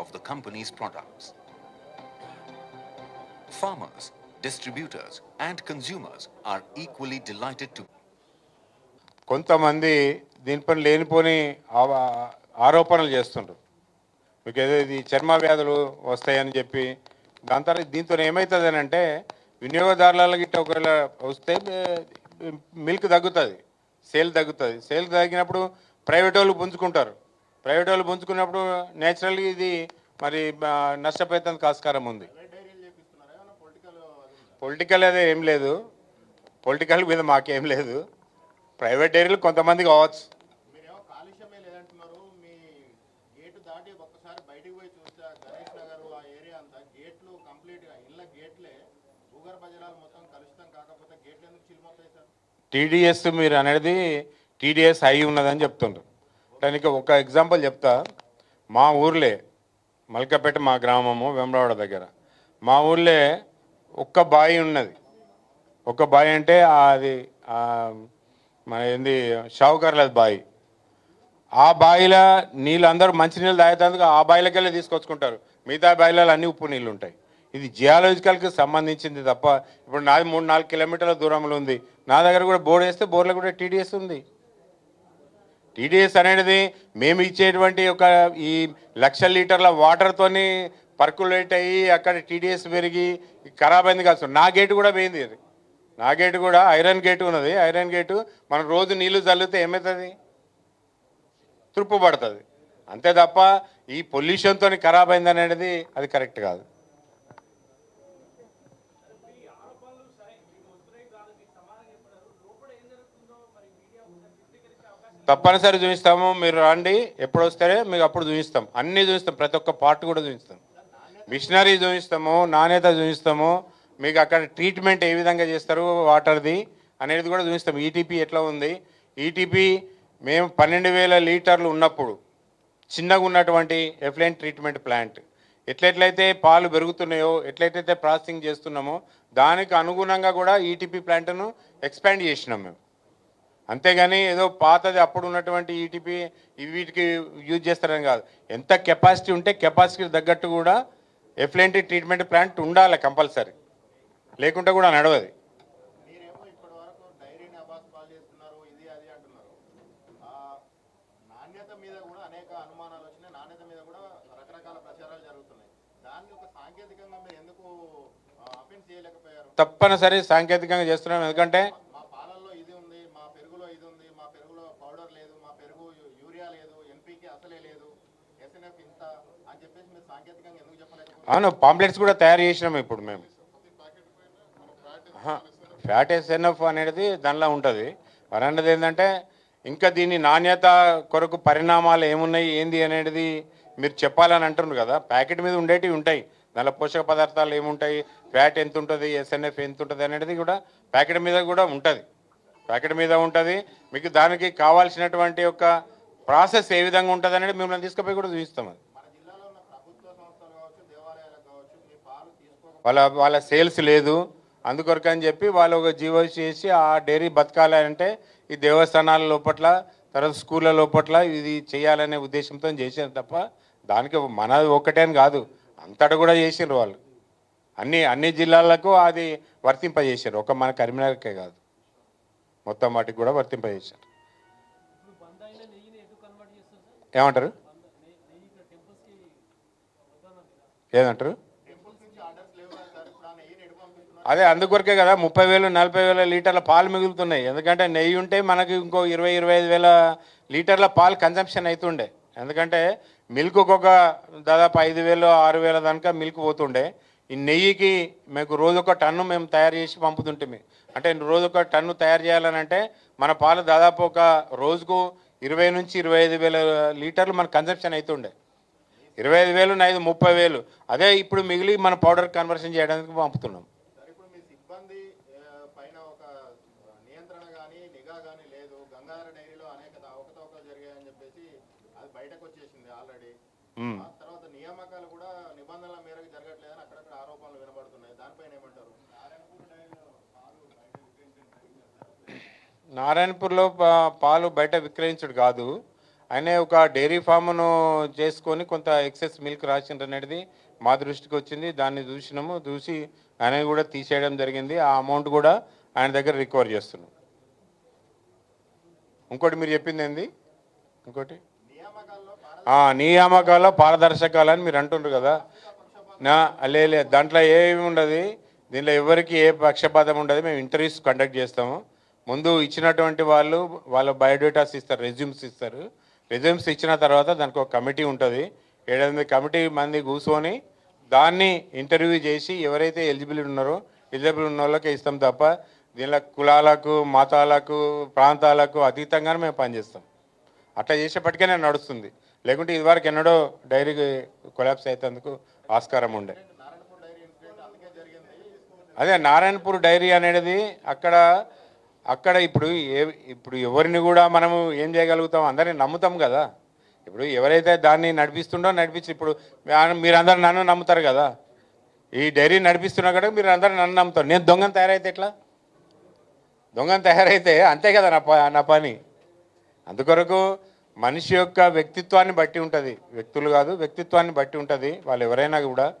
of the company's products. Farmers, distributors, and consumers are equally delighted to కొంతమంది దీనిపైన లేనిపోని ఆరోపణలు చేస్తుండ్రు. మీకు ఏదో ఇది చర్మ వ్యాధులు వస్తాయని చెప్పి దాని తర్వాత దీంతో ఏమవుతుంది అని అంటే వినియోగదారుల గిట్ట ఒకవేళ వస్తే మిల్క్ తగ్గుతుంది సేల్ తగ్గుతుంది. సేల్ తగ్గినప్పుడు ప్రైవేట్ వాళ్ళు పుంజుకుంటారు. ప్రైవేట్ వాళ్ళు పుంజుకున్నప్పుడు నేచురల్గా ఇది మరి ఆ, నష్టపోయేందుకు ఆస్కారం ఉంది. పొలిటికల్ అదే ఏం లేదు. పొలిటికల్ మీద మాకేం లేదు. ప్రైవేట్ డైరీలు కొంతమంది కావచ్చు. టీడీఎస్ మీరు అనేది టీడీఎస్ అయి ఉన్నదని చెప్తుండ్రు. దానికి ఒక ఎగ్జాంపుల్ చెప్తా. మా ఊర్లే మల్కపేట మా గ్రామము వెంబడవాడ దగ్గర. మా ఊర్లే ఒక్క బావి ఉన్నది. ఒక బావి అంటే అది మన ఏంది షావుకర్లది బావి ఆ బావిలో నీళ్ళు అందరూ మంచినీళ్ళు తాగేటందుకు ఆ బావిలకెళ్ళి తీసుకొచ్చుకుంటారు. మిగతా బావిలలో అన్ని ఉప్పు నీళ్ళు ఉంటాయి. ఇది జియాలజికల్కి సంబంధించింది తప్ప ఇప్పుడు నాది మూడు నాలుగు కిలోమీటర్ల దూరంలో ఉంది. నా దగ్గర కూడా బోర్డు వేస్తే బోర్లో కూడా టీడీఎస్ ఉంది. టీడీఎస్ అనేది మేము ఇచ్చేటువంటి ఒక ఈ లక్ష లీటర్ల వాటర్తోని పర్కులేట్ అయ్యి అక్కడ టీడీఎస్ పెరిగి ఖరాబ్ అయింది కాదు. నా గేటు కూడా పోయింది అది. నా గేటు కూడా ఐరన్ గేటు ఉన్నది. ఐరన్ గేటు మనం రోజు నీళ్ళు చల్లితే ఏమవుతుంది తృప్పు పడుతుంది. అంతే తప్ప ఈ పొల్యూషన్తో ఖరాబ్ అయింది అనేది అది కరెక్ట్ కాదు. తప్పనిసరి చూపిస్తాము మీరు రండి. ఎప్పుడు వస్తారే మీకు అప్పుడు చూపిస్తాం. అన్నీ చూపిస్తాం. ప్రతి ఒక్క పార్ట్ కూడా చూపిస్తాం. మిషనరీ చూపిస్తాము నాణ్యత చూపిస్తాము. మీకు అక్కడ ట్రీట్మెంట్ ఏ విధంగా చేస్తారు వాటర్ది అనేది కూడా చూపిస్తాం. ఈటీపీ ఎట్లా ఉంది? ఈటీపీ మేము పన్నెండు వేల లీటర్లు ఉన్నప్పుడు చిన్నగా ఉన్నటువంటి ఎఫ్లైన్ ట్రీట్మెంట్ ప్లాంట్ ఎట్లెట్లయితే పాలు పెరుగుతున్నాయో ఎట్లయితే ప్రాసెసింగ్ చేస్తున్నామో దానికి అనుగుణంగా కూడా ఈటీపీ ప్లాంట్ను ఎక్స్పాండ్ చేసినాం మేము. అంతేగాని ఏదో పాతది అప్పుడు ఉన్నటువంటి ఈటీపీ వీటికి యూజ్ చేస్తారని కాదు. ఎంత కెపాసిటీ ఉంటే కెపాసిటీకి తగ్గట్టు కూడా ఎఫ్లెంటీ ట్రీట్మెంట్ ప్లాంట్ ఉండాలి కంపల్సరీ. లేకుంటే కూడా నడవది. మీరేమో ఇప్పటి వరకు డైరీని అబాస్ పాలు చేస్తున్నారు ఇది అది అంటున్నారు ఆ నాణ్యత మీద కూడా అనేక అనుమానాలు వచ్చినాయి నాణ్యత మీద కూడా రకరకాల ప్రచారాలు జరుగుతున్నాయి దాన్ని ఒక సాంకేతికంగా మీరు ఎందుకు అఫెన్స్ చేయలేకపోయారు తప్పనిసరి సాంకేతికంగా చేస్తున్నాం ఎందుకంటే మా పాలల్లో ఇది ఉంది మా పెరుగులో ఇది ఉంది మా పెరుగులో పౌడర్ లేదు మా పెరుగు యు- యూరియా లేదు ఎన్పీకి అసలే లేదు ఎస్ఎన్ఎఫ్ ఇంత అని చెప్పేసి మీరు సాంకేతికంగా ఎందుకు చెప్పలేకపోతే అవును పాంప్లెట్స్ కూడా తయారు చేసినాం ఇప్పుడు మేము. ఫ్యాట్ ఎస్ఎన్ఎఫ్ అనేది దానిలో ఉంటుంది. మరి అన్నది ఏంటంటే ఇంకా దీని నాణ్యత కొరకు పరిణామాలు ఏమున్నాయి ఏంది అనేది మీరు చెప్పాలని అంటున్నారు కదా. ప్యాకెట్ మీద ఉండేటివి ఉంటాయి. దానిలో పోషక పదార్థాలు ఏముంటాయి ఫ్యాట్ ఎంత ఉంటుంది ఎస్ఎన్ఎఫ్ ఎంత ఉంటుంది అనేది కూడా ప్యాకెట్ మీద కూడా ఉంటుంది. ప్యాకెట్ మీద ఉంటుంది. మీకు దానికి కావాల్సినటువంటి యొక్క ప్రాసెస్ ఏ విధంగా ఉంటుంది అనేది మిమ్మల్ని తీసుకుపోయి కూడా చూపిస్తాం అది మన జిల్లాలో ఉన్న ప్రభుత్వ సంస్థలు కావచ్చు దేవాలయాలకు కావచ్చు మీ పాలు తీసుకోక వాళ్ళ వాళ్ళ సేల్స్ లేదు. అందుకొరకు అని చెప్పి వాళ్ళు ఒక జీవో చేసి ఆ డైరీ బతకాలంటే ఈ దేవస్థానాల లోపట్ల తర్వాత స్కూళ్ళ లోపట్ల ఇది చేయాలనే ఉద్దేశంతో చేశారు తప్ప దానికి మన ఒక్కటే అని కాదు. అంతటా కూడా చేసిండ్రు వాళ్ళు. అన్ని అన్ని జిల్లాలకు అది వర్తింపజేశారు. ఒక మన కరీంనగర్కే కాదు. మొత్తం వాటికి కూడా వర్తింపజేశారు. ఏమంటారు? ఏదంటారు టెంపుల్స్ నుంచి ఆర్డర్స్ లేవు కదా సార్ ఇప్పుడు ఆ నెయ్యిని ఎడు పంపిస్తున్నారు అదే అందుకొరకే కదా ముప్పై వేలు నలభై వేల లీటర్ల పాలు మిగులుతున్నాయి. ఎందుకంటే నెయ్యి ఉంటే మనకి ఇంకో ఇరవై ఇరవై ఐదు వేల లీటర్ల పాలు కన్సంప్షన్ అవుతుండే ఎందుకంటే మిల్క్ ఒక దాదాపు ఐదు వేలు ఆరు వేల దానిక మిల్క్ పోతుండే. ఈ నెయ్యికి మీకు రోజు ఒక టన్ను మేము తయారు చేసి పంపుతుంటే అంటే రోజు ఒక టన్ను తయారు చేయాలని అంటే మన పాలు దాదాపు ఒక రోజుకు ఇరవై నుంచి ఇరవై ఐదు వేల లీటర్లు మన కన్సంప్షన్ అవుతుండే ఇరవై ఐదు వేలు ఐదు ముప్పై వేలు. అదే ఇప్పుడు మిగిలి మన పౌడర్ కన్వర్షన్ చేయడానికి పంపుతున్నాం సార్ ఇప్పుడు మీ సిబ్బంది ఆ, పైన ఒక నియంత్రణ కానీ నిఘా కానీ లేదు. గంగాధర డైరీలో అనేక అవకతవకలు జరిగాయని చెప్పేసి అది బయటకు వచ్చేసింది ఆల్రెడీ. ఆ తర్వాత నియామకాలు కూడా నిబంధనల మేరకు జరగట్లేదని అక్కడక్కడ ఆరోపణలు వినబడుతున్నాయి. దానిపైన ఏమంటారు? నారాయణపూర్లో పాలు బయట విక్రయించుడు కాదు. ఆయన ఒక డైరీ ఫామ్ను చేసుకొని కొంత ఎక్సెస్ మిల్క్ రాసిండ్రు అనేది మా దృష్టికి వచ్చింది. దాన్ని చూసినాము చూసి ఆయన కూడా తీసేయడం జరిగింది. ఆ అమౌంట్ కూడా ఆయన దగ్గర రికవర్ చేస్తున్నాం. ఇంకోటి మీరు చెప్పింది ఏంది? ఇంకోటి? నియామకాల్లో పారదర్శకాలు అని మీరు అంటుండ్రు కదా. నా లే లే, దాంట్లో ఏమి ఉండదు. దీనిలో ఎవరికి ఏ పక్షపాతం ఉండదు. మేము ఇంటర్వ్యూస్ కండక్ట్ చేస్తాము. ముందు ఇచ్చినటువంటి వాళ్ళు వాళ్ళ బయోడేటాస్ ఇస్తారు రెజ్యూమ్స్ ఇస్తారు. రెజ్యూమ్స్ ఇచ్చిన తర్వాత దానికి ఒక కమిటీ ఉంటుంది. ఏడెనిమిది కమిటీ మంది కూర్చొని దాన్ని ఇంటర్వ్యూ చేసి ఎవరైతే ఎలిజిబుల్ ఉన్నారో ఎలిజిబుల్ ఉన్న వాళ్ళకే ఇస్తాం తప్ప దీనిలో కులాలకు మతాలకు ప్రాంతాలకు అతీతంగానే మేము పనిచేస్తాం. అట్లా చేసేప్పటికే నేను నడుస్తుంది. లేకుంటే ఇదివరకు ఎన్నడో డైరీ కొలాప్స్ అయ్యేందుకు ఆస్కారం ఉండే. అదే నారాయణపూర్ డైరీ అనేది అక్కడ అక్కడ ఇప్పుడు ఏ ఇప్పుడు ఎవరిని కూడా మనము ఏం చేయగలుగుతాం? అందరిని నమ్ముతాం కదా. ఇప్పుడు ఎవరైతే దాన్ని నడిపిస్తుండో నడిపించి ఇప్పుడు మీరందరూ నన్ను నమ్ముతారు కదా. ఈ డైరీ నడిపిస్తున్నా కూడా మీరు అందరూ నన్ను నమ్ముతారు. నేను దొంగను తయారైతే ఎట్లా? దొంగను తయారైతే అంతే కదా నా ప- నా పని. అందుకొరకు మనిషి యొక్క వ్యక్తిత్వాన్ని బట్టి ఉంటుంది. వ్యక్తులు కాదు వ్యక్తిత్వాన్ని బట్టి ఉంటుంది. వాళ్ళు ఎవరైనా కూడా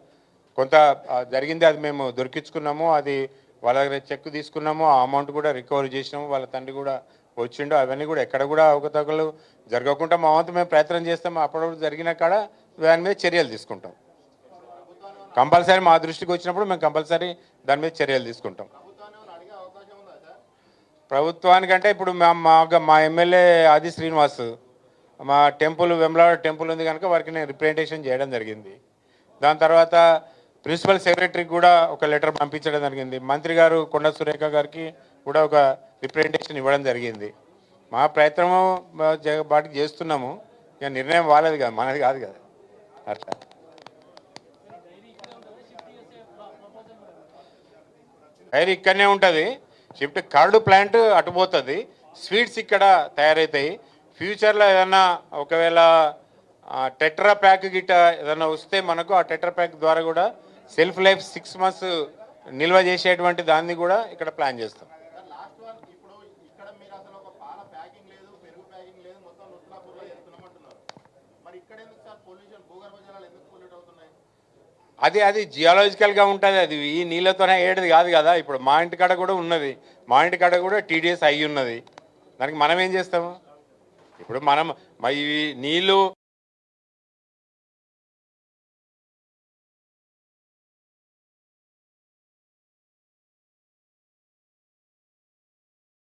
కొంత జరిగింది అది మేము దొరికించుకున్నాము అది వాళ్ళ దగ్గర చెక్ తీసుకున్నాము ఆ అమౌంట్ కూడా రికవర్ చేసినాము వాళ్ళ తండ్రి కూడా వచ్చిండు అవన్నీ కూడా ఎక్కడ కూడా అవకతవకలు జరగకుండా మా వంతు మేము ప్రయత్నం చేస్తాం. అప్పుడప్పుడు జరిగిన కాడ దాని మీద చర్యలు తీసుకుంటాం. కంపల్సరీ మా దృష్టికి వచ్చినప్పుడు మేము కంపల్సరీ దాని మీద చర్యలు తీసుకుంటాం. ప్రభుత్వానికంటే ఇప్పుడు మా మా మా ఎమ్మెల్యే ఆది శ్రీనివాస్ మా టెంపుల్ వెమ్లాడ టెంపుల్ ఉంది కనుక వారికి నేను రిప్రజెంటేషన్ చేయడం జరిగింది. దాని తర్వాత ప్రిన్సిపల్ సెక్రటరీకి కూడా ఒక లెటర్ పంపించడం జరిగింది. మంత్రి గారు కొండ సురేఖ గారికి కూడా ఒక రిప్రజెంటేషన్ ఇవ్వడం జరిగింది. మా ప్రయత్నము మా వాటికి చేస్తున్నాము. ఇక నిర్ణయం వాళ్ళది కాదు మనది కాదు కదా. అట్లా. డైరీ ఇక్కడనే ఉంటుంది. షిఫ్ట్ కరడు ప్లాంట్ అటుపోతుంది స్వీట్స్ ఇక్కడ తయారవుతాయి ఫ్యూచర్లో ఏదన్నా ఒకవేళ టెట్రా ప్యాక్ గిట్ట ఏదైనా వస్తే మనకు ఆ టెట్రా ప్యాక్ ద్వారా కూడా సెల్ఫ్ లైఫ్ సిక్స్ మంత్స్ నిల్వ చేసేటువంటి దాన్ని కూడా ఇక్కడ ప్లాన్ చేస్తాం. ఎక్కడ మీరు అసలు ఒక పాల ప్యాకింగ్ లేదు పెరుగు ప్యాకింగ్ లేదు మొత్తం రుద్రాపూర్లో చేస్తున్నామంటున్నారు మరి ఇక్కడ ఎందుకు సార్ పొల్యూషన్ భూగర్భ జలాలు ఎందుకు పొల్యూట్ అవుతున్నాయి? అది అది జియాలజికల్గా ఉంటుంది అది. ఈ నీళ్ళతోనే ఏడది కాదు కదా. ఇప్పుడు మా ఇంటి కాడ కూడా ఉన్నది. మా ఇంటి కాడ కూడా టీడీఎస్ అయ్యి ఉన్నది. దానికి మనం ఏం చేస్తాము? ఇప్పుడు మనం ఇవి నీళ్ళు